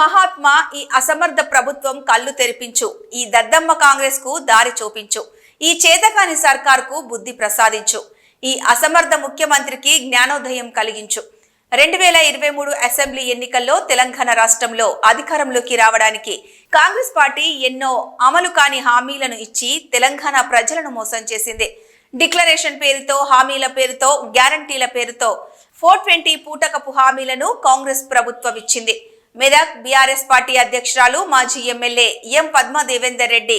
మహాత్మా ఈ అసమర్థ ప్రభుత్వం కళ్ళు తెరిపించు. ఈ దద్దమ్మ కాంగ్రెస్కు దారి చూపించు. ఈ చేతకాని సర్కార్కు బుద్ధి ప్రసాదించు. ఈ అసమర్థ ముఖ్యమంత్రికి జ్ఞానోదయం కలిగించు. రెండు వేల ఇరవై మూడు అసెంబ్లీ ఎన్నికల్లో తెలంగాణ రాష్ట్రంలో అధికారంలోకి రావడానికి కాంగ్రెస్ పార్టీ ఎన్నో అమలు కాని హామీలను ఇచ్చి తెలంగాణ ప్రజలను మోసం చేసింది. డిక్లరేషన్ పేరుతో హామీల పేరుతో గ్యారంటీల పేరుతో ఫోర్ ట్వంటీ పూటకపు హామీలను కాంగ్రెస్ ప్రభుత్వం ఇచ్చింది. మెదక్ బీఆర్ఎస్ పార్టీ అధ్యక్షురాలు మాజీ ఎమ్మెల్యే ఎం పద్మ దేవేందర్ రెడ్డి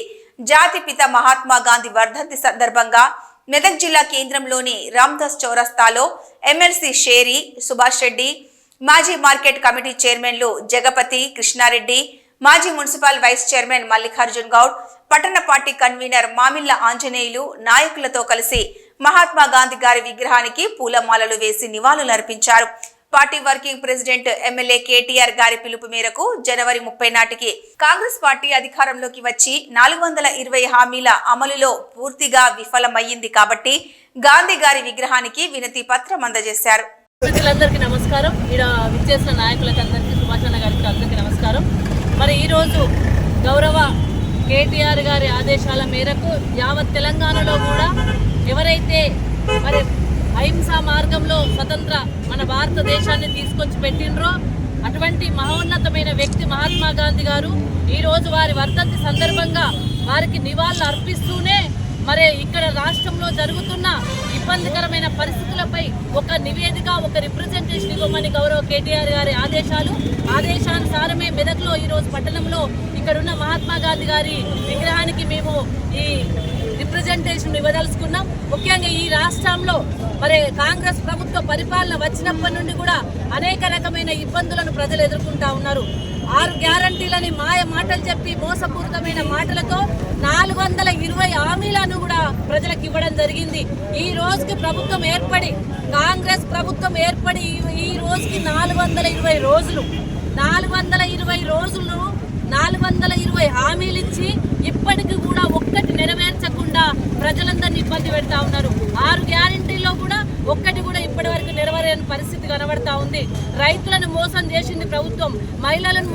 జాతిపిత మహాత్మా గాంధీ వర్ధంతి సందర్భంగా మెదక్ జిల్లా కేంద్రంలోని రామ్దాస్ చౌరస్తాలో ఎమ్మెల్సీ షేరి సుభాష్ రెడ్డి మాజీ మార్కెట్ కమిటీ చైర్మన్లు జగపతి కృష్ణారెడ్డి మాజీ municipal vice chairman Mallikarjun Goud పట్టణ పార్టీ కన్వీనర్ మామిళ్ళ ఆంజనేయులు నాయకులతో కలిసి మహాత్మా గాంధీ గారి విగ్రహానికి పూలమాలలు వేసి నివాళులర్పించారు. Party working president MLA KTR గారి పిలుపు మేరకు జనవరి ముప్పై నాటికి కాంగ్రెస్ పార్టీ అధికారంలోకి వచ్చి నాలుగు వందల ఇరవై హామీల అమలులో పూర్తిగా విఫలమయ్యింది కాబట్టి గాంధీ గారి విగ్రహానికి వినతి పత్రం అందజేశారు. ప్రజలందరికీ నమస్కారం. ఈడ విచ్చేసిన నాయకులకు అందరికీ సుభాషణ గారికి అందరికీ నమస్కారం. మరి ఈరోజు గౌరవ కేటీఆర్ గారి ఆదేశాల మేరకు యావత్ తెలంగాణలో కూడా ఎవరైతే మరి అహింసా మార్గంలో స్వతంత్ర మన భారతదేశాన్ని తీసుకొచ్చి పెట్టినరో అటువంటి మహోన్నతమైన వ్యక్తి మహాత్మా గాంధీ గారు ఈరోజు వారి వర్ధంతి సందర్భంగా వారికి నివాళులు అర్పిస్తూనే మరి ఇక్కడ రాష్ట్రంలో జరుగుతున్న ఇబ్బందికరమైన పరిస్థితులపై ఒక నివేదిక ఒక రిప్రజెంటేషన్ ఇవ్వమని గౌరవ కేటీఆర్ గారి ఆదేశాలు. ఆదేశానుసారమే మెదక్లో ఈరోజు పట్టణంలో ఇక్కడున్న మహాత్మా గాంధీ గారి విగ్రహానికి మేము ఈ రిప్రజెంటేషన్ ఇవ్వదలుచుకున్నాం ముఖ్యంగా ఈ రాష్ట్రంలో మరి కాంగ్రెస్ ప్రభుత్వ పరిపాలన వచ్చినప్పటి నుండి కూడా అనేక రకమైన ఇబ్బందులను ప్రజలు ఎదుర్కొంటా ఉన్నారు. ఆరు గ్యారంటీలని మాయ మాటలు చెప్పి మోసపూరితమైన మాటలతో నాలుగు వందల ఇరవై హామీలను కూడా ప్రజలకు ఇవ్వడం జరిగింది. ఈ రోజుకి ప్రభుత్వం ఏర్పడి కాంగ్రెస్ ప్రభుత్వం ఏర్పడి ఈ- ఈ రోజుకి నాలుగు వందల ఇరవై రోజులు. నాలుగు వందల ఇరవై రోజులు నాలుగు వందల ఇరవై హామీలు ఇచ్చి ఇప్పటికి కూడా ఒక్కటి నెరవేర్చకుండా ప్రజలందరినీ ఇబ్బంది పెడతా ఉన్నారు. ఆరు గ్యారంటీల్లో కూడా ఒక్కటి కూడా ఇప్పటి వరకు నెరవేరని పరిస్థితి కనబడతా ఉంది. రైతులను మోసం చేసింది ప్రభుత్వం మహిళలను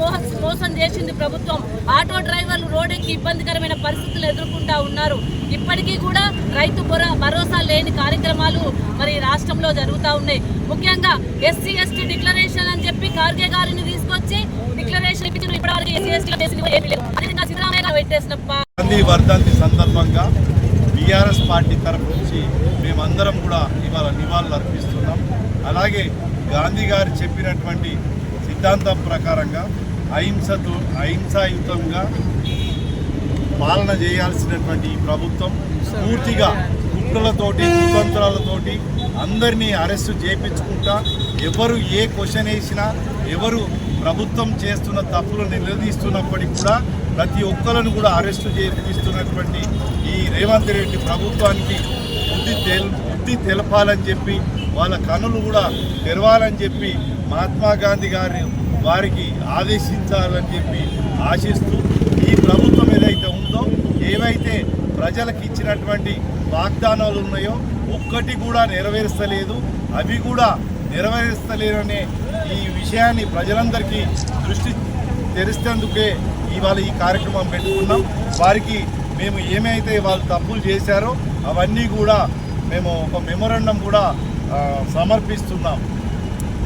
మోసం చేసింది ప్రభుత్వం. ఆటో డ్రైవర్లు రోడ్డుకి ఇబ్బందికరమైన పరిస్థితులు ఎదుర్కొంటా ఉన్నారు. ఇప్పటికీ కూడా రైతు భరోసా లేని కార్యక్రమాలు మరి రాష్ట్రంలో జరుగుతూ ఉన్నాయి. ముఖ్యంగా ఎస్సీ ఎస్టీ డిక్లరేషన్ అని చెప్పి ఖార్గే గారిని తీసుకొచ్చి డిక్లరేషన్ ఇప్పటివరకు ఎస్సీ ఎస్టీ సిద్ధరామయ్య పెట్టేసిన వర్ధంతి సందర్భంగా టీఆర్ఎస్ పార్టీ తరఫు నుంచి మేమందరం కూడా ఇవాళ నివాళులు అర్పిస్తున్నాం. అలాగే గాంధీ గారు చెప్పినటువంటి సిద్ధాంతం ప్రకారంగా అహింసతో అహింసాయుతంగా పాలన చేయాల్సినటువంటి ఈ ప్రభుత్వం పూర్తిగా కుట్రలతోటి కుతంత్రాలతోటి అందరినీ అరెస్టు చేయించుకుంటా ఎవరు ఏ క్వశ్చన్ వేసినా ఎవరు ప్రభుత్వం చేస్తున్న తప్పులు నిలదీస్తున్నప్పటికీ కూడా ప్రతి ఒక్కరిని కూడా అరెస్టు చేపిస్తున్నటువంటి ఈ రేవంత్ రెడ్డి ప్రభుత్వానికి బుద్ధి తెల్ బుద్ధి తెలపాలని చెప్పి వాళ్ళ కనులు కూడా తెరవాలని చెప్పి మహాత్మా గాంధీ గారి వారికి ఆదేశించాలని చెప్పి ఆశిస్తూ ఈ ప్రభుత్వం ఏదైతే ఉందో ఏవైతే ప్రజలకు ఇచ్చినటువంటి వాగ్దానాలు ఉన్నాయో ఒక్కటి కూడా నెరవేరుస్తలేదు. అవి కూడా నెరవేరుస్తలేరనే ఈ విషయాన్ని ప్రజలందరికీ దృష్టి తెరిస్తేందుకే ఇవాళ ఈ కార్యక్రమం పెట్టుకున్నాం. వారికి మేము ఏమైతే వాళ్ళు తప్పులు చేశారో అవన్నీ కూడా మేము ఒక మెమొరండం కూడా సమర్పిస్తున్నాం.